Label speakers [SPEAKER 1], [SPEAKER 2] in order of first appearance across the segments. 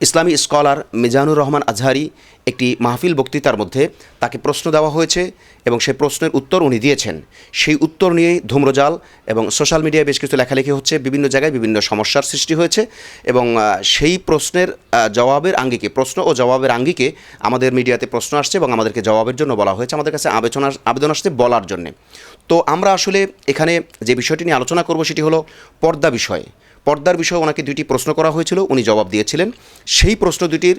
[SPEAKER 1] ইসলামী scholar Mizanur Rahman Azhari একটি মাহফিল বক্তৃতার মধ্যে তাকে প্রশ্ন দেওয়া হয়েছে এবং সেই প্রশ্নের উত্তর উনি দিয়েছেন। সেই উত্তর নিয়ে ধূম্রজাল এবং সোশ্যাল মিডিয়ায় বেশ কিছু লেখালেখি হচ্ছে, বিভিন্ন জায়গায় বিভিন্ন সমস্যার সৃষ্টি হয়েছে এবং সেই প্রশ্নের জবাবের আঙ্গিকে, প্রশ্ন ও জবাবের আঙ্গিকে আমাদের মিডিয়াতে প্রশ্ন আসছে এবং আমাদেরকে জবাবের জন্য বলা হয়েছে আমাদের কাছে আবেদন আবেদন আসছে বলার জন্যে। তো আমরা আসলে এখানে যে বিষয়টি নিয়ে আলোচনা করব সেটি হলো পর্দা বিষয়ে। পর্দার বিষয়ে ওনাকে দুটি প্রশ্ন করা হয়েছিল, উনি জবাব দিয়েছিলেন। সেই প্রশ্ন দুটির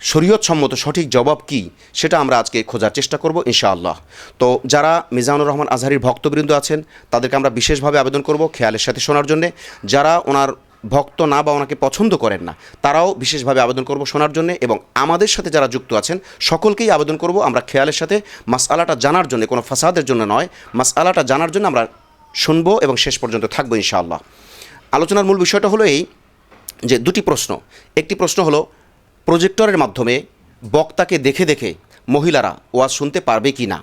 [SPEAKER 1] শরীয়তসম্মত সঠিক জবাব কি, সেটা আমরা আজকে খোঁজার চেষ্টা করব, ইনশাআল্লাহ। তো যারা মিজানুর রহমান আজহারির ভক্তবৃন্দ আছেন, তাদেরকে আমরা বিশেষভাবে আবেদন করব খেয়ালের সাথে শোনার জন্যে। যারা ওনার ভক্ত না বা ওনাকে পছন্দ করেন না, তারাও বিশেষভাবে আবেদন করব শোনার জন্য এবং আমাদের সাথে যারা যুক্ত আছেন, সকলকেই আবেদন করব আমরা খেয়ালের সাথে। মাসআলাটা জানার জন্য, কোনো ফাসাদের জন্য নয়, মাসআলাটা জানার জন্য আমরা শুনব এবং শেষ পর্যন্ত থাকব ইনশাআল্লাহ। আলোচনার মূল বিষয়টা হলো এই যে দুটি প্রশ্ন। একটি প্রশ্ন হলো, প্রজেক্টরের মাধ্যমে বক্তাকে দেখে দেখে মহিলারা ওয়াজ শুনতে পারবে কি না?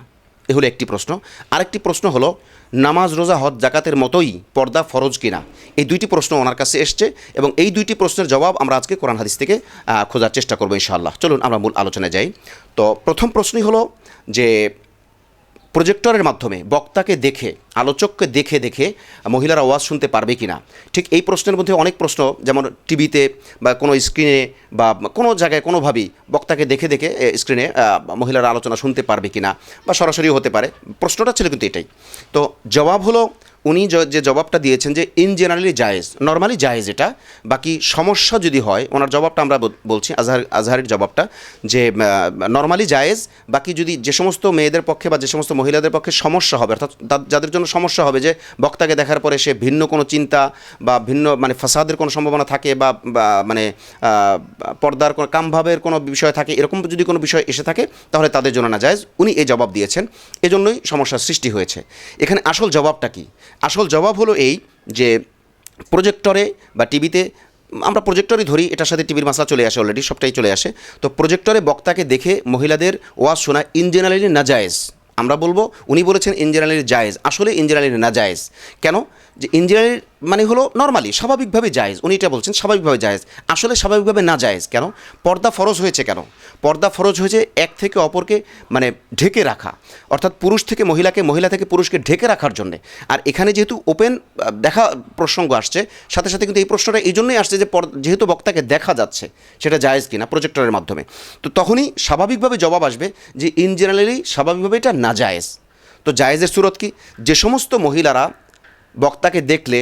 [SPEAKER 1] এ হলো একটি প্রশ্ন। আরেকটি প্রশ্ন হলো, নামাজ, রোজা, হজ জাকাতের মতোই পর্দা ফরজ কিনা? এই দুইটি প্রশ্ন ওনার কাছে এসছে এবং এই দুইটি প্রশ্নের জবাব আমরা আজকে কোরআন হাদিস থেকে খোঁজার চেষ্টা করব ইনশাআল্লাহ। চলুন আমরা মূল আলোচনায় যাই। তো প্রথম প্রশ্নই হলো যে প্রজেক্টরের মাধ্যমে বক্তাকে দেখে, আলোচককে দেখে দেখে মহিলারা ওয়াজ শুনতে পারবে কি না ঠিক এই প্রশ্নের মধ্যে অনেক প্রশ্ন, যেমন টিভিতে বা কোনো স্ক্রিনে বা কোনো জায়গায় কোনোভাবেই বক্তাকে দেখে দেখে স্ক্রিনে মহিলারা আলোচনা শুনতে পারবে কি না বা সরাসরি হতে পারে। প্রশ্নটা ছিল কিন্তু এটাই। তো জবাব হলো উনি য- জবাবটা দিয়েছেন যে ইন জেনারেলি জায়েজ নর্মালি জায়েজ এটা, বাকি সমস্যা যদি হয়, ওনার জবাবটা আমরা বলছি, আজহার, আজহারের জবাবটা, যে নর্মালি জায়েজ, বাকি যদি যে সমস্ত মেয়েদের পক্ষে বা যে সমস্ত মহিলাদের পক্ষে সমস্যা হবে, অর্থাৎ যাদের জন্য সমস্যা হবে যে বক্তাকে দেখার পরে সে ভিন্ন কোনো চিন্তা বা ভিন্ন মানে ফাসাদের কোনো সম্ভাবনা থাকে বা মানে পর্দার কোনো কামভাবের কোনো বিষয় থাকে, এরকম যদি কোনো বিষয় এসে থাকে, তাহলে তাদের জন্য না জায়েজ। উনি এই জবাব দিয়েছেন। এজন্যই সমস্যার সৃষ্টি হয়েছে। এখানে আসল জবাবটা কি? আসল জবাব হলো এই যে প্রজেক্টরে বা টিভিতে আমরা প্রজেক্টরই ধরি, এটার সাথে টিভির মাসা চলে আসে অলরেডি সবটাই চলে আসে। তো প্রজেক্টরে বক্তাকে দেখে মহিলাদের ওয়াজ শোনা ইন জেনারেলি না জায়েজ আমরা বলব, উনি বলেছেন ইন জেনারেলি জায়েজ। আসলে ইন জেনারেলি না জায়েজ কেন? যে ইন জেনারেলি মানে হলো নর্মালি স্বাভাবিকভাবে জায়েজ। উনি এটা বলছেন, স্বাভাবিকভাবে জায়েজ। আসলে স্বাভাবিকভাবে না জায়েজ কেন? পর্দা ফরজ হয়েছে কেন? পর্দা ফরজ হয়েছে এক থেকে অপরকে মানে ঢেকে রাখা। অর্থাৎ পুরুষ থেকে মহিলাকে, মহিলা থেকে পুরুষকে ঢেকে রাখার জন্যে। আর এখানে যেহেতু ওপেন দেখা প্রসঙ্গ আসছে, সাথে সাথে কিন্তু এই প্রশ্নটা এই জন্যই আসছে যে যেহেতু বক্তাকে দেখা যাচ্ছে, সেটা জায়েজ কিনা প্রজেক্টরের মাধ্যমে। তো তখনই স্বাভাবিকভাবে জবাব আসবে যে ইন জেনারেলি স্বাভাবিকভাবে এটা না জায়েজ। তো জায়েজের সুরত কি? যে সমস্ত মহিলারা বক্তাকে দেখলে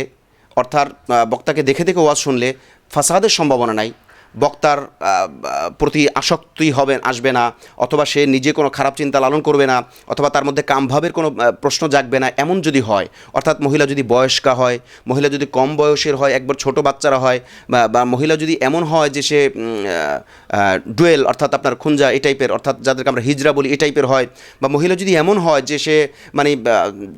[SPEAKER 1] অর্থাৎ বক্তাকে দেখে দেখে ওয়াজ শুনলে ফাসাদের সম্ভাবনা নাই। বক্তার প্রতি আসক্তি হবে আসবে না, অথবা সে নিজে কোনো খারাপ চিন্তা লালন করবে না, অথবা তার মধ্যে কামভাবের কোনো প্রশ্ন জাগবে না, এমন যদি হয়, অর্থাৎ মহিলা যদি বয়স্কা হয়, মহিলা যদি কম বয়সের হয়, একবার ছোট বাচ্চারা হয়, বা মহিলা যদি এমন হয় যে সে ডুয়েল, অর্থাৎ আপনার খুঞ্জা এই টাইপের, অর্থাৎ যাদেরকে আমরা হিজরা বলি এই টাইপের হয়, বা মহিলা যদি এমন হয় যে সে মানে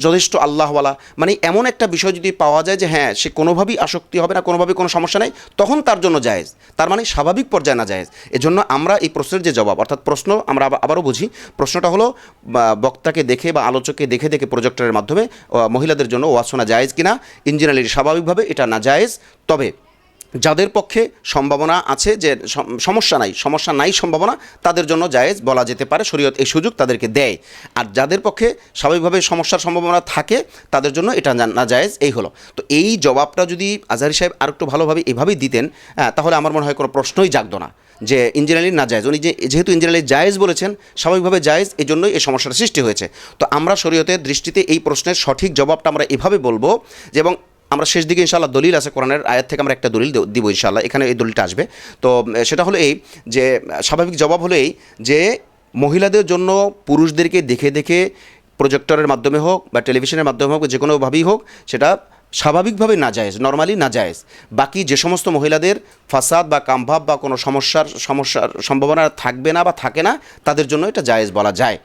[SPEAKER 1] যথেষ্ট আল্লাহওয়ালা মানে এমন একটা বিষয় যদি পাওয়া যায় যে হ্যাঁ সে কোনোভাবেই আসক্তি হবে না কোনোভাবেই কোনো সমস্যা নেই, তখন তার জন্য জায়েজ। তার মানে স্বাভাবিক পর্যায়ে না জায়েজ এজন্য আমরা এই প্রশ্নের যে জবাব, অর্থাৎ প্রশ্ন আমরা আবারও বুঝি, প্রশ্নটা হলো বক্তাকে দেখে বা আলোচককে দেখে দেখে প্রজেক্টরের মাধ্যমে মহিলাদের জন্য ওয়াজ জায়েজ কিনা? ইঞ্জিনিয়ারিং স্বাভাবিকভাবে এটা না জায়েজ। তবে যাদের পক্ষে সম্ভাবনা আছে যে সম- সমস্যা নাই সমস্যা নাই সম্ভাবনা, তাদের জন্য জায়েজ বলা যেতে পারে, শরীয়ত এই সুযোগ তাদেরকে দেয়। আর যাদের পক্ষে স্বাভাবিকভাবে সমস্যার সম্ভাবনা থাকে, তাদের জন্য এটা না- জায়েজ, এই হলো। তো এই জবাবটা যদি আজহারি সাহেব আর একটু ভালোভাবে এভাবেই দিতেন তাহলে আমার মনে হয় কোনো প্রশ্নই জাগতো না যে ইঞ্জিনিয়ারিং না জায়েজ। উনি যে যেহেতু ইঞ্জিনিয়ারিং জায়েজ বলেছেন, স্বাভাবিকভাবে জায়েজ এই জন্যই এই সমস্যার সৃষ্টি হয়েছে। তো আমরা শরীয়তের দৃষ্টিতে এই প্রশ্নের সঠিক জবাবটা আমরা এভাবে বলব যে এবং আমরা শেষ দিকে ইনশাল্লাহ দলিল আছে কোরআনের আয়াত থেকে আমরা একটা দলিল দিব ইনশাল্লাহ এখানে এই দলিলটা আসবে। তো সেটা হলো এই যে, স্বাভাবিক জবাব হলো এই যে, মহিলাদের জন্য পুরুষদেরকে দেখে দেখে প্রজেক্টরের মাধ্যমে হোক বা টেলিভিশনের মাধ্যমে হোক যে কোনোভাবেই হোক, সেটা স্বাভাবিকভাবে না জায়েজ নর্মালি না জায়েজ বাকি যে সমস্ত মহিলাদের ফাসাদ বা কামভাব বা কোনো সমস্যার সমস্যার সম্ভাবনা থাকবে না বা থাকে না, তাদের জন্য এটা জায়েজ বলা যায়।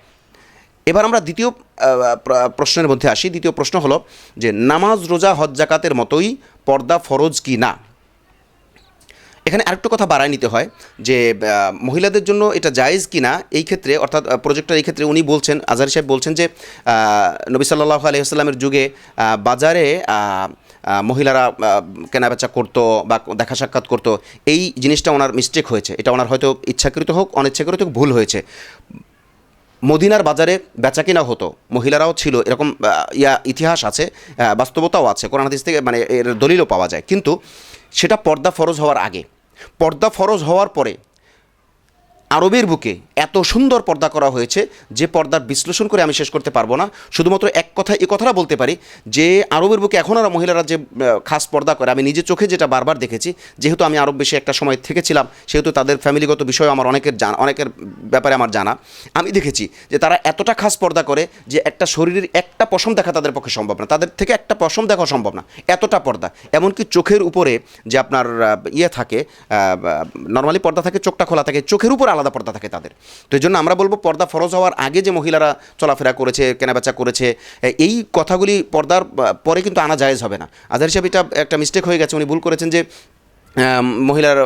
[SPEAKER 1] এবার আমরা দ্বিতীয় প্রশ্নের মধ্যে আসি। দ্বিতীয় প্রশ্ন হলো যে, নামাজ, রোজা, হজ, জাকাতের মতোই পর্দা ফরজ কি না? এখানে আরেকটু কথা বাড়ায় নিতে হয় যে মহিলাদের জন্য এটা জায়েজ কি না? এই ক্ষেত্রে, অর্থাৎ প্রজেক্টর এই ক্ষেত্রে উনি বলছেন, আজহারি সাহেব বলছেন যে নবী সাল্লাহ আলহিহাস্লামের যুগে বাজারে মহিলারা কেনাবেচা করতো বা দেখা সাক্ষাৎ করতো। এই জিনিসটা ওনার মিস্টেক হয়েছে। এটা ওনার হয়তো ইচ্ছাকৃত হোক, অনিচ্ছাকৃত হোক, ভুল হয়েছে। মদিনার বাজারে বেচা কিনা হতো। মহিলারাও ছিল, এরকম ইয়া, ইতিহাস আছে বাস্তবতাও আছে, কোরআন হাদিস থেকে মানে এর দলিলও পাওয়া যায়। কিন্তু সেটা পর্দা ফরজ হওয়ার আগে। পর্দা ফরজ হওয়ার পরে আরবের বুকে এত সুন্দর পর্দা করা হয়েছে যে পর্দার বিশ্লেষণ করে আমি শেষ করতে পারব না। শুধুমাত্র এক কথা, এ কথাটা বলতে পারি যে আরবের বুকে এখন আর মহিলারা যে খাস পর্দা করে, আমি নিজে চোখে যেটা বারবার দেখেছি, যেহেতু আমি আরব বেশি একটা সময় থেকেছিলাম, সেহেতু তাদের ফ্যামিলিগত বিষয় আমার অনেকের জানা, অনেকের ব্যাপারে আমার জানা। আমি দেখেছি যে তারা এতটা খাস পর্দা করে যে একটা শরীরের একটা পশম দেখা তাদের পক্ষে সম্ভব না। তাদের থেকে একটা পশম দেখা সম্ভব না। এতটা পর্দা। এমনকি চোখের উপরে যে আপনার ইয়ে থাকে নর্মালি পর্দা থাকে, চোখটা খোলা থাকে, চোখের উপর আলাদা পর্দা থাকে তাদের। তো এই জন্য আমরা বলব পর্দা ফরজ হওয়ার আগে যে মহিলারা চলাফেরা করেছে, কেনাবেচা করেছে এই কথাগুলি পর্দার পরে কিন্তু আনা জায়েজ হবে না। আধার হিসাবে এটা একটা মিস্টেক হয়ে গেছে। উনি ভুল করেছেন যে মহিলার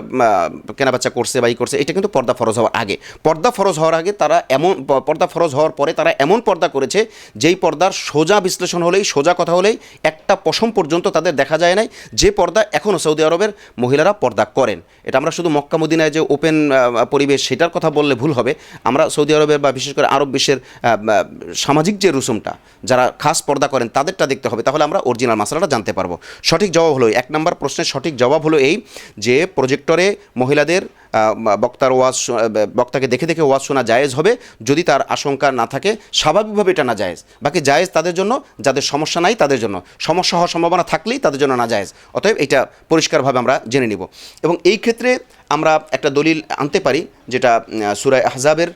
[SPEAKER 1] কেনাবেচা করছে বা ই করছে, এটা কিন্তু পর্দা ফরজ হওয়ার আগে। পর্দা ফরজ হওয়ার আগে তারা এমন পর্দা ফরজ হওয়ার পরে তারা এমন পর্দা করেছে, যেই পর্দার সোজা বিশ্লেষণ হলেই, সোজা কথা হলেই একটা পশম পর্যন্ত তাদের দেখা যায় নাই, যে পর্দা এখনও সৌদি আরবের মহিলারা পর্দা করেন। এটা আমরা শুধু মক্কা মদিনায় যে ওপেন পরিবেশ, সেটার কথা বললে ভুল হবে। আমরা সৌদি আরবের বা বিশেষ করে আরব বিশ্বের সামাজিক যে রুসুমটা, যারা খাস পর্দা করেন, তাদেরটা দেখতে হবে। তাহলে আমরা অরিজিনাল মশলাটা জানতে পারব। সঠিক জবাব হলো এক নম্বর প্রশ্নের সঠিক জবাব হলো এই যে প্রজেক্টরে মহিলাদের বক্তার ওয়াজ বক্তাকে দেখে দেখে ওয়াজ শোনা জায়েজ হবে। যদি তার আশঙ্কা না থাকে, স্বাভাবিকভাবে এটা না জায়েজ। বাকি জায়েজ তাদের জন্য, যাদের সমস্যা নাই তাদের জন্য। সমস্যা হওয়ার সম্ভাবনা থাকলেই তাদের জন্য না জায়েজ। অতএব এটা পরিষ্কারভাবে আমরা জেনে নিব। এবং এই ক্ষেত্রে আমরা একটা দলিল আনতে পারি, যেটা সুরায় আহজাবের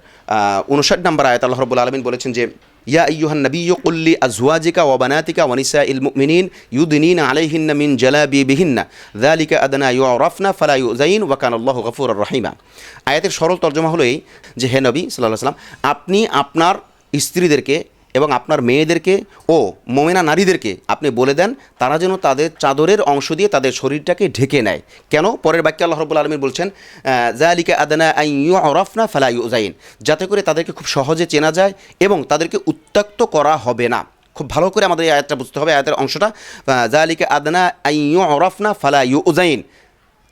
[SPEAKER 1] উনষাট নম্বর আয়াত, আল্লাহ রবুল আলমিন বলেছেন যে ইয়া আইয়ুহান নবিয়্যু কুল্লি আজওয়াজিকা ওয়া বানাতিকা ওয়া নিসাইল মুমিনিন ইউদনিনা আলাইহিন্না মিন জালাবিবিহিন্না। যালিকা আদনা ইউরাফনা ফালা ইউযাইন ওয়া কানা আল্লাহু গফুরুর রহিমা। আয়াতের সরল তর্জমা হলো এই যে, হে নবী সাল্লাল্লাহু সাল্লাম আপনি আপনার স্ত্রীদেরকে এবং আপনার মেয়েদেরকে ও মোমেনা নারীদেরকে আপনি বলে দেন, তারা যেন তাদের চাদরের অংশ দিয়ে তাদের শরীরটাকে ঢেকে নেয়। কেন? পরের বাক্যে আল্লাহ রব্বুল আলমী বলছেন জালিকা আদানা আইয়ু অরফনা ফালাই ইউজাইন যাতে করে তাদেরকে খুব সহজে চেনা যায় এবং তাদেরকে উত্ত্যক্ত করা হবে না। খুব ভালো করে আমাদের এই আয়াতটা বুঝতে হবে, আয়াতের অংশটা জালিকা আদনা আইয়ু অরফনা ফালা ইউ উজাইন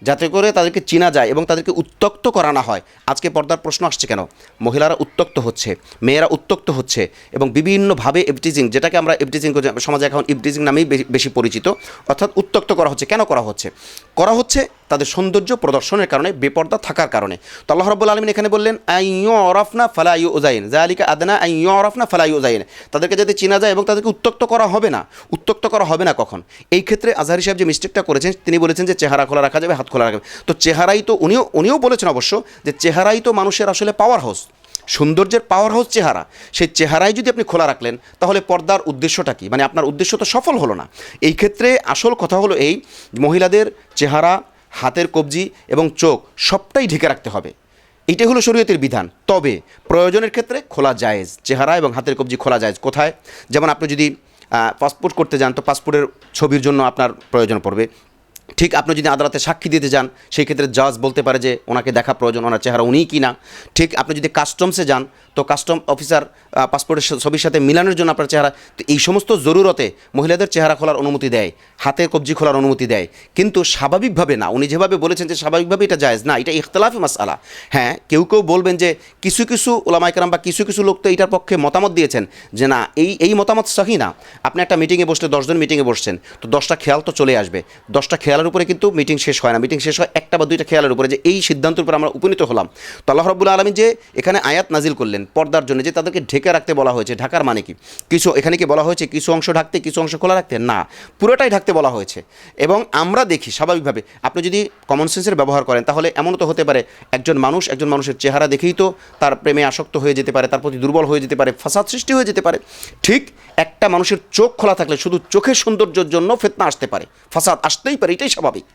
[SPEAKER 1] যাতে করে তাদেরকে চেনা যায় এবং তাদেরকে উত্তক্ত করা না হয়। আজকে পর্দার প্রশ্ন আসছে কেন? মহিলারা উত্তক্ত হচ্ছে, মেয়েরা উত্তক্ত হচ্ছে এবং বিভিন্নভাবে এভটিজিং যেটাকে আমরা এভটিজিং সমাজে এখন ইভটিজিং নামেই বেশি পরিচিত, অর্থাৎ উত্তক্ত করা হচ্ছে। কেন করা হচ্ছে? করা হচ্ছে তাদের সৌন্দর্য প্রদর্শনের কারণে, বেপর্দা থাকার কারণে। তো আল্লাহ রব্বুল আলমিন এখানে বললেন আইয়ু অরফনা ফালাইউ উজাইন জালিকা আদনা আইয়ু অরফনা ফালাইউ উজাইন তাদেরকে যাতে চেনা যায় এবং তাদেরকে উত্তক্ত করা হবে না উত্তক্ত করা হবে না কখন? এই ক্ষেত্রে আজহারি সাহেব যে মিস্টেকটা করেছেন, তিনি বলেছেন যে চেহারা খোলা রাখা যাবে, হাত খোলা রাখা যাবে। তো চেহারাই তো উনিও উনিও বলেছেন অবশ্য যে চেহারাই তো মানুষের আসলে পাওয়ার হাউস সৌন্দর্যের পাওয়ার হাউস চেহারা। সেই চেহারাই যদি আপনি খোলা রাখলেন, তাহলে পর্দার উদ্দেশ্যটা কি? মানে আপনার উদ্দেশ্য তো সফল হলো না। এই ক্ষেত্রে আসল কথা হলো এই, মহিলাদের চেহারা হাতের কবজি এবং চোখ সবটাই ঢেকে রাখতে হবে। এইটাই হলো শরীয়তের বিধান। তবে প্রয়োজনের ক্ষেত্রে খোলা জায়েজ। চেহারা এবং হাতের কবজি খোলা জায়েজ। কোথায়? যেমন আপনি যদি পাসপোর্ট করতে যান, তো পাসপোর্টের ছবির জন্য আপনার প্রয়োজন পড়বে। ঠিক আপনি যদি আদালতে সাক্ষী দিতে যান, সেই ক্ষেত্রে জাজ বলতে পারে যে ওনাকে দেখা প্রয়োজন, ওনার চেহারা উনিই কি না। ঠিক আপনি যদি কাস্টমসে যান, তো কাস্টম অফিসার পাসপোর্টের ছবির সাথে মিলানোর জন্য আপনার চেহারা, তো এই সমস্ত জরুরতে মহিলাদের চেহারা খোলার অনুমতি দেয়, হাতের কবজি খোলার অনুমতি দেয়। কিন্তু স্বাভাবিকভাবে না, উনি যেভাবে বলেছেন যে স্বাভাবিকভাবে এটা জায়েজ না, এটা ইখতলাফি মাসালা হ্যাঁ কেউ কেউ বলবেন যে কিছু কিছু ওলামাইকারাম বা কিছু কিছু লোক তো এটার পক্ষে মতামত দিয়েছেন যে না, এই এই মতামত সহি না। আপনি একটা মিটিংয়ে বসলে দশজন মিটিংয়ে বসছেন, তো দশটা খেয়াল তো চলে আসবে। দশটা খেয়ালের উপরে কিন্তু মিটিং শেষ হয় না। মিটিং শেষ হয় একটা বা দুইটা খেয়ালের উপরে যে এই সিদ্ধান্তের উপরে আমরা উপনীত হলাম। তো আল্লাহ রব্বুল আলমী যে এখানে আয়াত নাজিল করলেন পর্দার জন্য, যে তাদেরকে ঢেকে রাখতে বলা হয়েছে। ঢাকার মানে কি? কিছু এখানে কি বলা হয়েছে? কিছু অংশ ঢাকতে, কিছু অংশ খোলা রাখতে? না। পুরোটাই ঢাকতে বলা হয়েছে। এবং আমরা দেখি স্বাভাবিকভাবে, আপনি যদি কমন সেন্সের ব্যবহার করেন, তাহলে এমনও তো হতে পারে, একজন মানুষ, একজন মানুষের চেহারা দেখেই তো তার প্রেমে আসক্ত হয়ে যেতে পারে, তার প্রতি দুর্বল হয়ে যেতে পারে, ফাসাদ সৃষ্টি হয়ে যেতে পারে। ঠিক একটা মানুষের চোখ খোলা থাকলে শুধু চোখের সৌন্দর্যের জন্য ফেতনা আসতে পারে। ফাসাদ আসতেই পারে, এটাই স্বাভাবিক।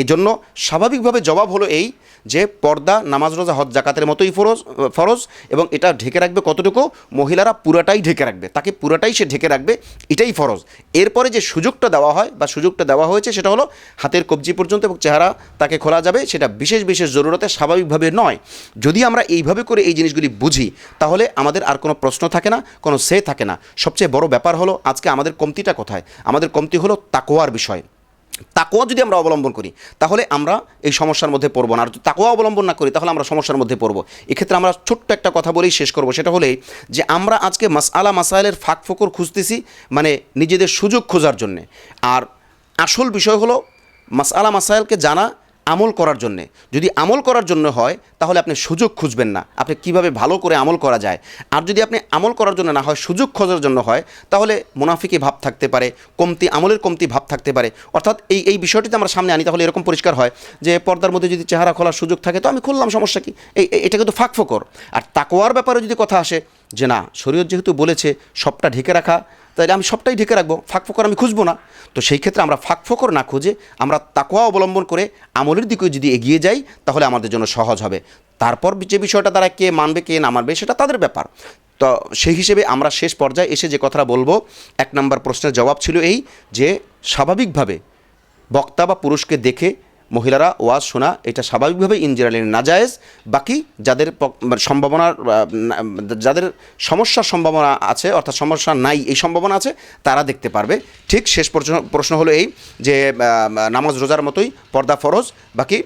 [SPEAKER 1] এই জন্য স্বাভাবিকভাবে জবাব হলো এই যে, পর্দা, নামাজ রোজা, হজ, জাকাতের মতোই ফরজ ফরজ এবং এটা ঢেকে রাখবে কতটুকু? মহিলারা পুরাটাই ঢেকে রাখবে। তাকে পুরাটাই সে ঢেকে রাখবে, এটাই ফরজ। এরপরে যে সুযোগটা দেওয়া হয় বা সুযোগটা দেওয়া হয়েছে সেটা হলো হাতের কবজি পর্যন্ত এবং চেহারা তাকে খোলা যাবে, সেটা বিশেষ বিশেষ জরুরতে স্বাভাবিকভাবে নয়। যদি আমরা এইভাবে করে এই জিনিসগুলি বুঝি, তাহলে আমাদের আর কোনো প্রশ্ন থাকে না, কোনো সে থাকে না। সবচেয়ে বড় ব্যাপার হলো, আজকে আমাদের কমতিটা কোথায়? আমাদের কমতি হলো তাকোয়ার বিষয়। তাকোয়া যদি আমরা অবলম্বন করি, তাহলে আমরা এই সমস্যার মধ্যে পড়ব না। আর যদি তাকোয়া অবলম্বন না করি, তাহলে আমরা সমস্যার মধ্যে পড়ব। এক্ষেত্রে আমরা ছোট্ট একটা কথা বলেই শেষ করব। সেটা হলেই যে, আমরা আজকে মাসআলা মাসাইলের ফাঁক ফোকর খুঁজতেছি মানে নিজেদের সুযোগ খোঁজার জন্যে। আর আসল বিষয় হলো, মাসআলা মাসাইলকে জানা আমল করার জন্যে। যদি আমল করার জন্য হয়, তাহলে আপনি সুযোগ খুঁজবেন না। আপনি কীভাবে ভালো করে আমল করা যায়? আর যদি আপনি আমল করার জন্য না হয়, সুযোগ খোঁজার জন্য হয়, তাহলে মুনাফিকি ভাব থাকতে পারে, কমতি, আমলের কমতি ভাব থাকতে পারে। অর্থাৎ এই এই বিষয়টিতে আমরা সামনে আনি, তাহলে এরকম পরিষ্কার হয় যে পর্দার মধ্যে যদি চেহারা খোলার সুযোগ থাকে, তো আমি খুললাম, সমস্যা কি? এই এটা কিন্তু ফাঁক ফোকর। আর তাকোয়ার ব্যাপারে যদি কথা আসে, যে না, শরীয়ত যেহেতু বলেছে, সবটা ঢেকে রাখা তাহলে আমি সবটাই ঢেকে রাখব, ফাঁক ফোকর আমি খুঁজবো না। তো সেই ক্ষেত্রে আমরা ফাঁক ফোকর না খুঁজে আমরা তাকোয়া অবলম্বন করে আমলের দিকে যদি এগিয়ে যাই, তাহলে আমাদের জন্য সহজ হবে। তারপর যে বিষয়টা তারা কে মানবে, কে না মানবে, সেটা তাদের ব্যাপার। তো সেই হিসেবে আমরা শেষ পর্যায়ে এসে যে কথাটা বলব, এক নম্বর প্রশ্নের জবাব ছিল এই যে, স্বাভাবিকভাবে বক্তা বা পুরুষকে দেখে মহিলারা ওয়াজ শোনা, এটা স্বাভাবিকভাবে ইন জেনারেল নাজায়েজ। বাকি যাদের মানে সম্ভাবনার যাদের সমস্যার সম্ভাবনা আছে, অর্থাৎ সমস্যা নাই, এই সম্ভাবনা আছে, তারা দেখতে পারবে। ঠিক শেষ প্রশ্ন প্রশ্ন হলো এই যে নামাজ রোজার মতোই পর্দা ফরজ, বাকি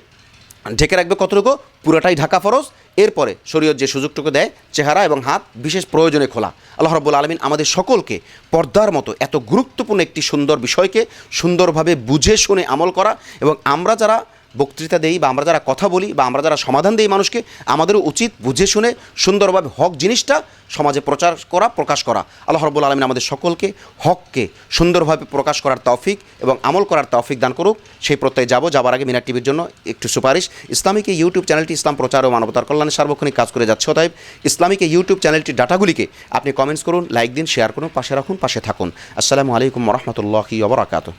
[SPEAKER 1] ঢেকে রাখবে কতটুকু? পুরোটাই ঢাকা ফরজ এরপরে শরীয়ত যে সুযোগটুকু দেয়, চেহারা এবং হাত বিশেষ প্রয়োজনে খোলা। আল্লাহ রব্বুল আলমিন আমাদের সকলকে পর্দার মতো এত গুরুত্বপূর্ণ একটি সুন্দর বিষয়কে সুন্দরভাবে বুঝে শুনে আমল করা এবং আমরা যারা বক্তৃতা দেই বা আমরা যারা কথা বলি বা আমরা যারা সমাধান দেই মানুষকে, আমাদেরও উচিত বুঝে শুনে সুন্দরভাবে হক জিনিসটা সমাজে প্রচার করা, প্রকাশ করা। আল্লাহ রব্বুল আলমিন আমাদের সকলকে হককে সুন্দরভাবে প্রকাশ করার তৌফিক এবং আমল করার তৌফিক দান করুক। সেই প্রত্যয়ে যাব, যাবার আগে মিনার টিভির জন্য একটু সুপারিশ। ইসলামিক ইউটিউব চ্যানেলটি ইসলাম প্রচার ও মানবতার কল্যাণে সার্বক্ষণিক কাজ করে যাচ্ছে। অতএব ইসলামিক ইউটিউব চ্যানেলটির ডাটাগুলিকে আপনি কমেন্টস করুন লাইক দিন শেয়ার করুন, পাশে রাখুন, পাশে থাকুন। আসসালামু আলাইকুম রহমতুল্লাহি ওবরাকাতু